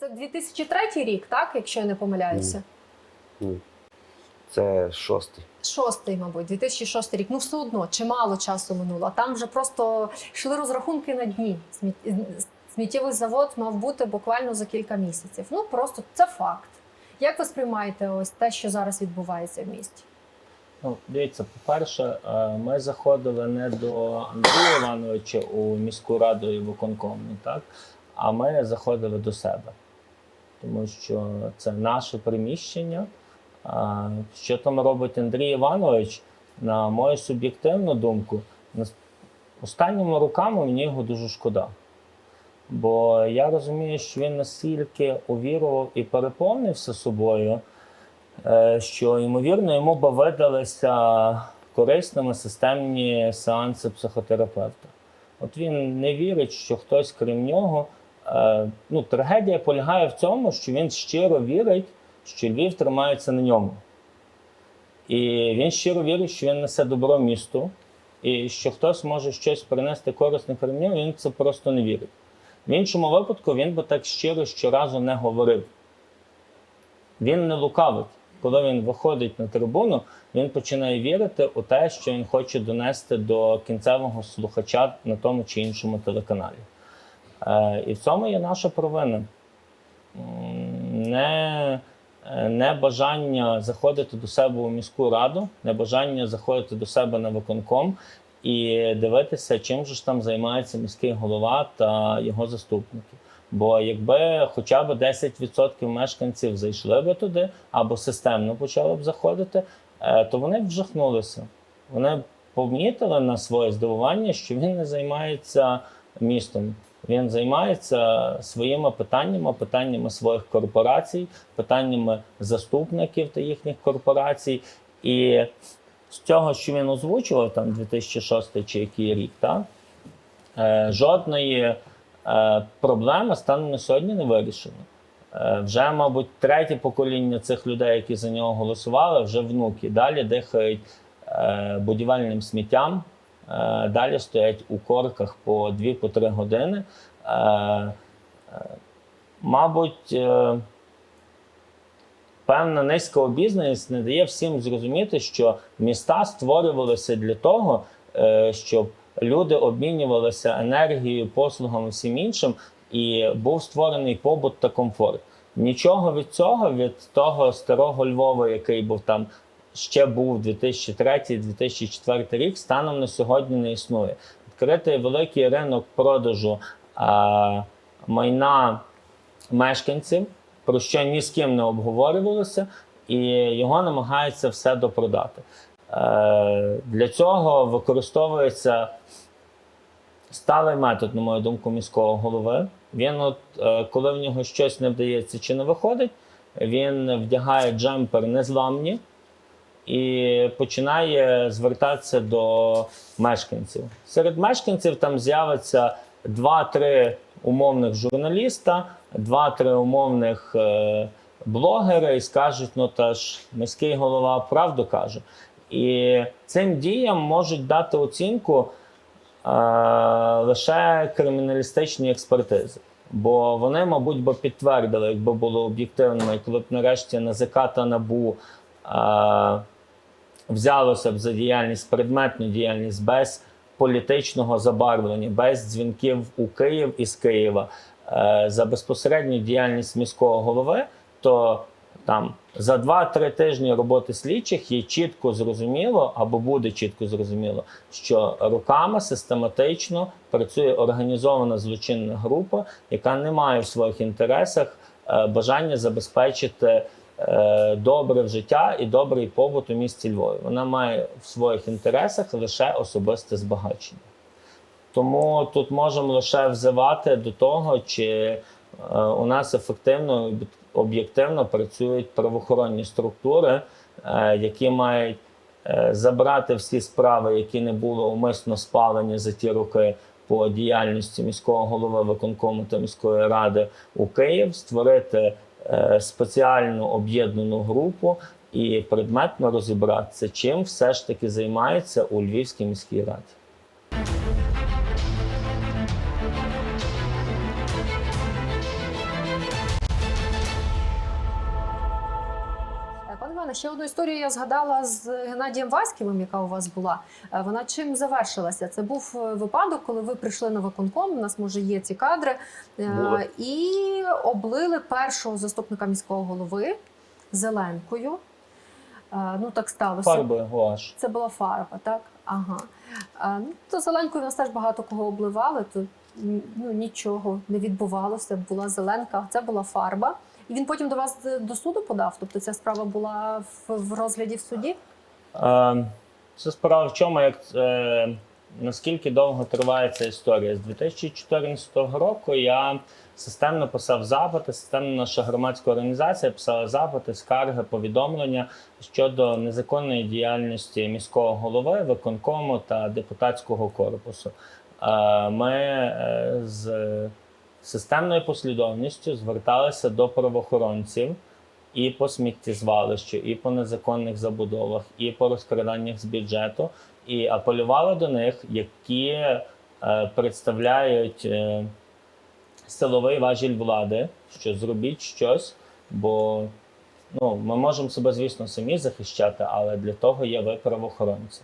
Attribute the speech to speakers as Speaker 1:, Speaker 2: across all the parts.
Speaker 1: Це 2003 рік, так, якщо я не помиляюся?
Speaker 2: Ні. Це шостий.
Speaker 1: Шостий, мабуть, 2006 рік. Ну, все одно чимало часу минуло. А там вже просто йшли розрахунки на дні. Сміттєвий завод мав бути буквально за кілька місяців. Ну просто це факт. Як ви сприймаєте ось те, що зараз відбувається в місті?
Speaker 3: Ну, дивіться, по-перше, е, ми заходили не до Андрія Івановича у міську раду і виконком, не так? А ми заходили до себе. Тому що це наше приміщення. Що там робить Андрій Іванович, на мою суб'єктивну думку, останніми роками мені його дуже шкода. Бо я розумію, що він настільки увірував і переповнився собою, е, що ймовірно йому би видалися корисними системні сеанси психотерапевта. От він не вірить, що хтось крім нього. Е, Ну, трагедія полягає в цьому, що він щиро вірить, що Львів тримається на ньому. І він щиро вірить, що він несе добро місту, і що хтось може щось принести корисне крім він це просто не вірить. В іншому випадку він би так щиро щоразу не говорив. Він не лукавить. Коли він виходить на трибуну, він починає вірити у те, що він хоче донести до кінцевого слухача на тому чи іншому телеканалі. Е, і в цьому є наша провина. Не, е, не бажання заходити до себе у міську раду, не бажання заходити до себе на виконком і дивитися, чим же ж там займається міський голова та його заступники. Бо якби хоча б 10% мешканців зайшли би туди або системно почали б заходити, е, то вони б вжахнулися. Вони помітили на своє здивування, що він не займається містом. Він займається своїми питаннями, питаннями своїх корпорацій, питаннями заступників та їхніх корпорацій. І з цього, що він озвучував, там 2006 чи який рік, так, е, жодної е, проблеми станом на сьогодні не вирішено. Е, вже, мабуть, третє покоління цих людей, які за нього голосували, вже внуки. Далі дихають е, будівельним сміттям, далі стоять у корках по 2-3 години. Е, е, мабуть, е, певна низька обізнаність не дає всім зрозуміти, що міста створювалися для того, е, щоб люди обмінювалися енергією, послугами всім іншим, і був створений побут та комфорт. Нічого від цього, від того старого Львова, який був там ще був 2003-2004 рік, станом на сьогодні не існує. Відкритий великий ринок продажу а, майна мешканців, про що ні з ким не обговорювалося, і його намагаються все допродати. Е, Для цього використовується сталий метод, на мою думку, міського голови. Він, от, е, коли в нього щось не вдається чи не виходить, він вдягає джемпер незламні і починає звертатися до мешканців. Серед мешканців там з'явиться 2-3 умовних журналіста, 2-3 умовних е, блогери і скажуть: ну та ж міський голова правду каже. І цим діям можуть дати оцінку е, лише криміналістичні експертизи. Бо вони, мабуть, би підтвердили, якби було об'єктивними, коли б нарешті НАЗК та НАБУ е, взялося б за діяльність, предметну діяльність без політичного забарвлення, без дзвінків у Київ із Києва, е, за безпосередню діяльність міського голови, то там за 2-3 тижні роботи слідчих є чітко зрозуміло або буде чітко зрозуміло, що роками систематично працює організована злочинна група, яка не має в своїх інтересах е, бажання забезпечити е, добре життя і добрий побут у місті Львові. Вона має в своїх інтересах лише особисте збагачення. Тому тут можемо лише взивати до того, чи е, у нас ефективно і об'єктивно працюють правоохоронні структури, е, які мають забрати всі справи, які не були умисно спалені за ті роки по діяльності міського голови виконкому та міської ради у Київ, створити спеціальну об'єднану групу і предметно розібратися, чим все ж таки займається у Львівській міській раді.
Speaker 1: Мене. Ще одну історію я згадала з Геннадієм Васьківим, яка у вас була. Е, Вона чим завершилася? Це був е, випадок, коли ви прийшли на виконком. У нас може є ці кадри, е,
Speaker 2: Були.
Speaker 1: і облили першого заступника міського голови зеленкою. Ну так сталося.
Speaker 3: Фарбою гуаш.
Speaker 1: Це була фарба, так? Ага. Ну, то зеленкою нас теж багато кого обливали, то ну, нічого не відбувалося, була зеленка, це була фарба. І він потім до вас е, до суду подав. Тобто ця справа була в, в розгляді в суді.
Speaker 3: Е, Це справа в чому, як е, наскільки довго триває ця історія. З 2014 року я системно писав запити, системно наша громадська організація писала запити, скарги, повідомлення щодо незаконної діяльності міського голови, виконкому та депутатського корпусу. Е, Ми е, з системною послідовністю зверталися до правоохоронців і по сміттєзвалищу, і по незаконних забудовах, і по розкраданнях з бюджету, і апелювали до них, які е, представляють е, силовий важіль влади, що зробіть щось, бо ну, ми можемо себе, звісно, самі захищати, але для того є ви правоохоронці.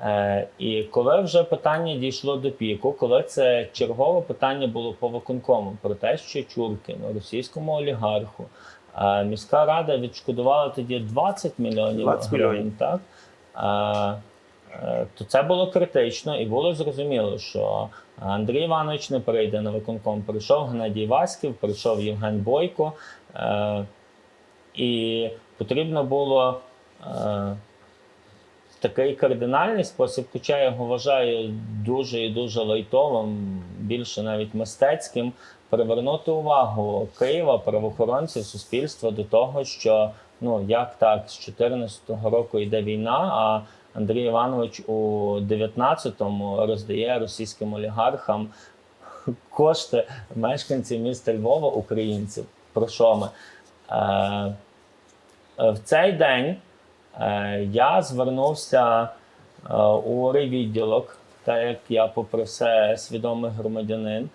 Speaker 3: Е, і коли вже питання дійшло до піку, коли це чергове питання було по виконкому про те, що Чуркіну, російському олігарху, е, міська рада відшкодувала тоді 20 мільйонів
Speaker 2: 20
Speaker 3: гривень,
Speaker 2: мільйонів.
Speaker 3: так? Е, то це було критично, і було зрозуміло, що Андрій Іванович не прийде на виконком. Прийшов Геннадій Васьків, прийшов Євген Бойко, і потрібно було. Такий кардинальний спосіб, хоча я його вважаю дуже і дуже лайтовим, більше навіть мистецьким, привернути увагу Києва, правоохоронців, суспільства до того, що ну як так, з 2014 року йде війна, а Андрій Іванович у 19-му роздає російським олігархам кошти мешканців міста Львова, українців. Про що ми? Е, в цей день Я звернувся е, у райвідділок, так як я, попри все, свідомий громадянин.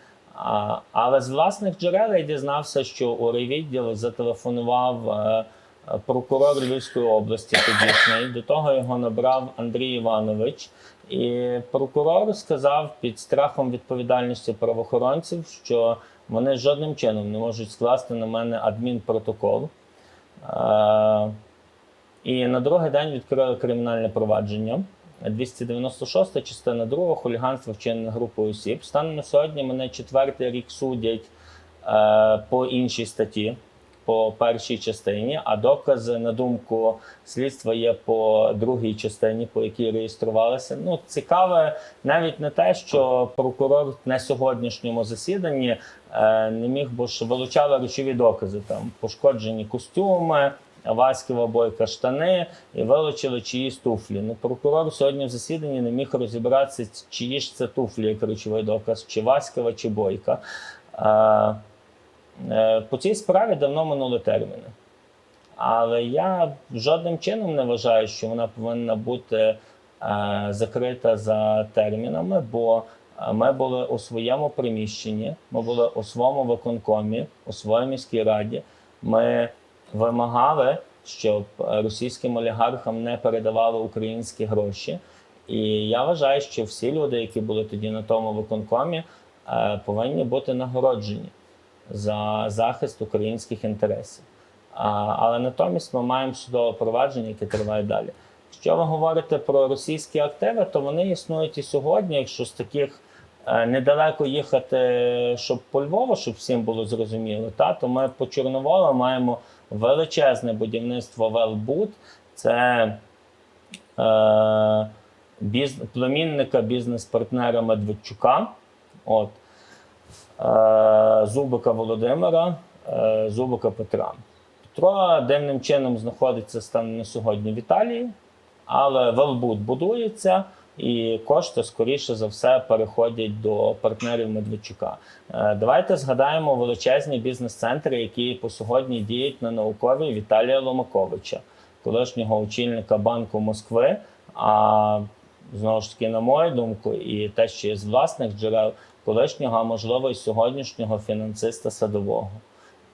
Speaker 3: Але з власних джерел я дізнався, що у райвідділ зателефонував е, е, прокурор Львівської області тодішній. До того його набрав Андрій Іванович. І прокурор сказав під страхом відповідальності правоохоронців, що вони жодним чином не можуть скласти на мене адмінпротокол. І на другий день відкрили кримінальне провадження. 296 частина 2 хуліганство вчинене групою осіб. Станом на сьогодні мене четвертий рік судять е, по іншій статті, по першій частині, а докази, на думку слідства, є по другій частині, по якій реєструвалися. Ну, цікаве навіть не те, що прокурор на сьогоднішньому засіданні е, не міг, бо ж вилучали речові докази, там пошкоджені костюми. Васьківа бойка штани і вилучили чиїсь туфлі. Ну, прокурор сьогодні в засіданні не міг розібратися, чиї ж це туфлі, як речовий доказ, чи Васькова, чи бойка. Е, по цій справі давно минули терміни. Але я жодним чином не вважаю, що вона повинна бути е, закрита за термінами, бо е, ми були у своєму приміщенні, ми були у своєму виконкомі, у своїй міській раді. Ми вимагали, щоб е, російським олігархам не передавали українські гроші. І я вважаю, що всі люди, які були тоді на тому виконкомі, е, повинні бути нагороджені за захист українських інтересів. Але натомість ми маємо судове провадження, яке триває далі. Якщо ви говорите про російські активи, то вони існують і сьогодні, якщо з таких недалеко їхати, щоб по Львову, щоб всім було зрозуміло, та, то ми по Чорноволу маємо величезне будівництво Велбуд. Це е, біз, племінника бізнес-партнера Медведчука. От, е, Зубика Володимира, е, Зубика Петра. Петро дивним чином знаходиться станом на сьогодні в Італії, але Велбуд будується. І кошти, скоріше за все, переходять до партнерів Медведчука. Е, Давайте згадаємо величезні бізнес-центри, які по сьогодні діють на науковій Віталія Ломаковича, колишнього очільника Банку Москви. А знову ж таки, на мою думку, і те, що є з власних джерел, колишнього, а можливо, і сьогоднішнього фінансиста садового.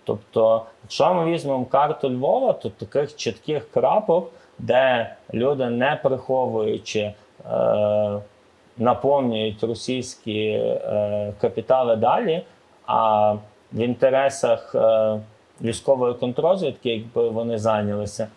Speaker 3: Тобто, якщо ми візьмемо карту Львова, то таких чітких крапок, де люди не приховуючи, наповнюють російські е, капітали далі, а в інтересах е, військової контрозвідки, якби вони зайнялися,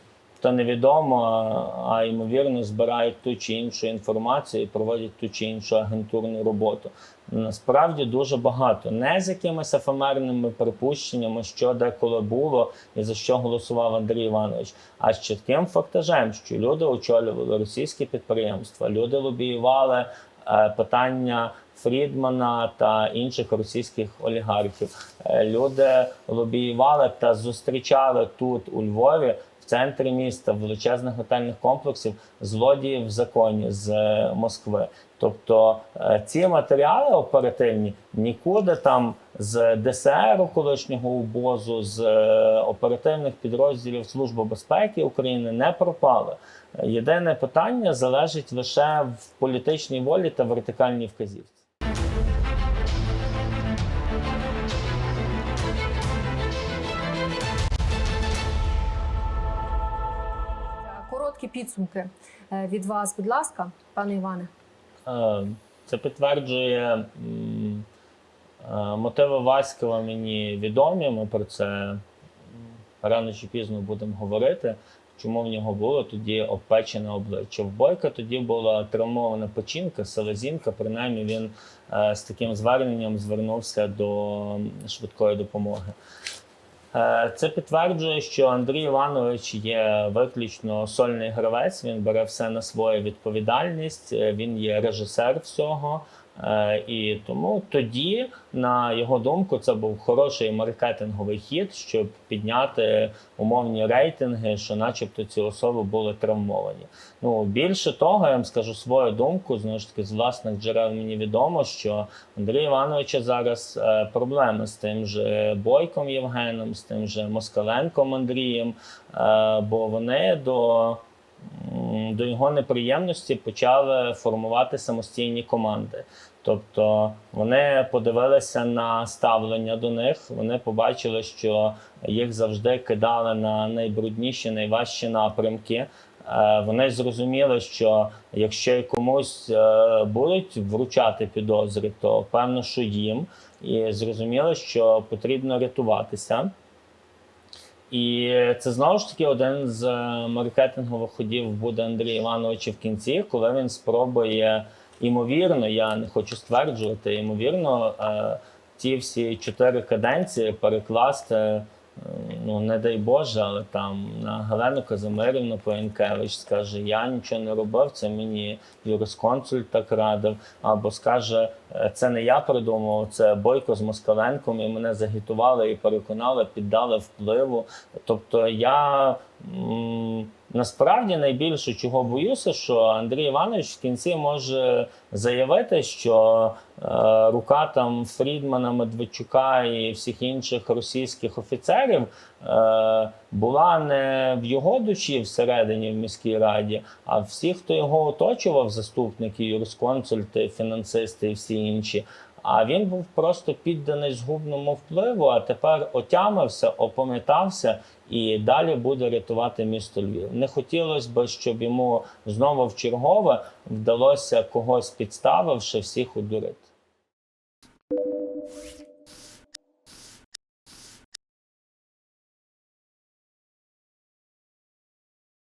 Speaker 3: то невідомо, а, а ймовірно збирають ту чи іншу інформацію і проводять ту чи іншу агентурну роботу. Насправді дуже багато. Не з якимись ефемерними припущеннями, що деколи було і за що голосував Андрій Іванович, а з чітким фактажем, що люди очолювали російські підприємства, люди лобіювали е, питання Фрідмана та інших російських олігархів. Е, Люди лобіювали та зустрічали тут у Львові. Центрі міста, величезних готельних комплексів злодіїв в законі з е, Москви. Тобто е, ці матеріали оперативні нікуди там з ДСР колишнього УБОЗу, з е, оперативних підрозділів Служби безпеки України не пропали. Єдине питання залежить лише в політичній волі та вертикальній вказівці.
Speaker 1: Короткі підсумки е, від вас, будь ласка, пане Іване.
Speaker 3: Е, Це підтверджує е, мотиви Васькова мені відомі. Ми про це рано чи пізно будемо говорити. Чому в нього було тоді обпечене обличчя? В Бойка тоді була травмована печінка, селезінка. Принаймні він з таким зверненням звернувся до швидкої допомоги. Е, Це підтверджує, що Андрій Іванович є виключно сольний гравець. Він бере все на свою відповідальність. е, Він є режисер всього. Е, І тому тоді, на його думку, це був хороший маркетинговий хід, щоб підняти умовні рейтинги, що, начебто, ці особи були травмовані. Ну більше того, я вам скажу свою думку. Знову ж таки, з власних джерел мені відомо, що Андрія Івановича зараз е, проблеми з тим же Бойком Євгеном, з тим же Москаленком Андрієм, е, бо вони до, до його неприємності почали формувати самостійні команди. Тобто вони подивилися на ставлення до них. Вони побачили, що їх завжди кидали на найбрудніші, найважчі напрямки. Е, Вони зрозуміли, що якщо комусь е, будуть вручати підозри, то певно, що їм, і зрозуміли, що потрібно рятуватися. І це знову ж таки один з е, маркетингових ходів буде Андрій Івановича в кінці, коли він спробує, ймовірно, я не хочу стверджувати, ймовірно, е, ті всі чотири каденції перекласти, ну не дай Боже, але там на Галену Казимирівну Поєнкевич скаже: Я нічого не робив, це мені юрисконсульт так радив. Або скаже, «Е, це не я придумав, це Бойко з Москаленком, і мене загітували і переконали, піддали впливу. Тобто я насправді найбільше чого боюся, що Андрій Іванович в кінці може заявити, що рука там Фрідмана, Медведчука і всіх інших російських офіцерів е, була не в його душі всередині в міській раді, а всі, хто його оточував, заступники, юрисконсульти, фінансисти і всі інші. А він був просто підданий згубному впливу, а тепер отямився, опам'ятався і далі буде рятувати місто Львів. Не хотілося б, щоб йому знову в чергове вдалося когось підставивши всіх удурити.